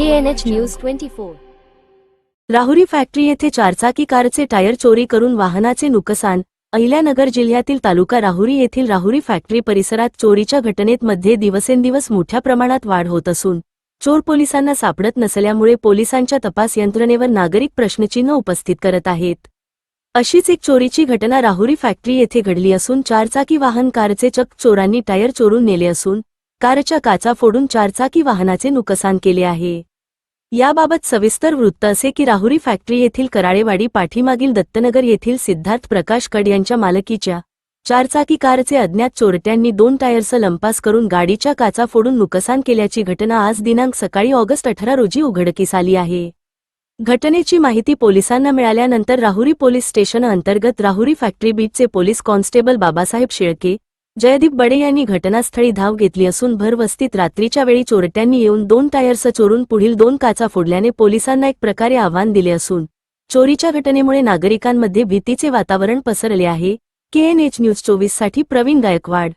KNH news twenty four Rahuri factory येथे चारचाकी कारचे टायर चोरी करून वाहनाचे नुकसान. अहिल्यानगर जिल्ह्यातील तालुका राहुरी येथील राहुरी फॅक्टरी परिसरात चोरीच्या घटनेत मध्ये दिवसेंदिवस मोठ्या प्रमाणात वाढ होत असून चोर पोलिसांना सापडत नसल्यामुळे पोलिसांच्या तपास यंत्रणेवर नागरिक प्रश्नचिन्ह उपस्थित करत आहेत. अशीच एक चोरीची घटना राहुरी फॅक्टरी येथे घडली असून चारचाकी वाहन कारचे चक चोरांनी टायर चोरून नेले असून कारच्या काचा फोडून चारचाकी वाहनाचे नुकसान केले आहे. याबाबत सविस्तर वृत्त असे की राहुरी फॅक्टरी येथील कराळेवाडी पाठीमागील दत्तनगर येथील सिद्धार्थ प्रकाश कड यांच्या मालकीच्या चारचाकी कारचे अज्ञात चोरट्यांनी दोन टायर्स लंपास करून गाडीच्या काचा फोडून नुकसान केल्याची घटना आज दिनांक सकाळी ऑगस्ट अठरा रोजी उघडकीस आली आहे. घटनेची माहिती पोलिसांना मिळाल्यानंतर राहुरी पोलीस स्टेशन अंतर्गत राहुरी फॅक्टरी बीटचे पोलीस कॉन्स्टेबल बाबासाहेब शेळके जयदीप बडे यांनी घटनास्थळी धाव घेतली असून भरवस्तीत रात्रीच्या वेळी चोरट्यांनी येऊन दोन टायर्स चोरून पुढील दोन काचा फोडल्याने पोलिसांना एक प्रकारे आव्हान दिले असून चोरीच्या घटनेमुळे नागरिकांमध्ये भीतीचे वातावरण पसरले आहे. केएनएच न्यूज चोवीससाठी प्रवीण गायकवाड.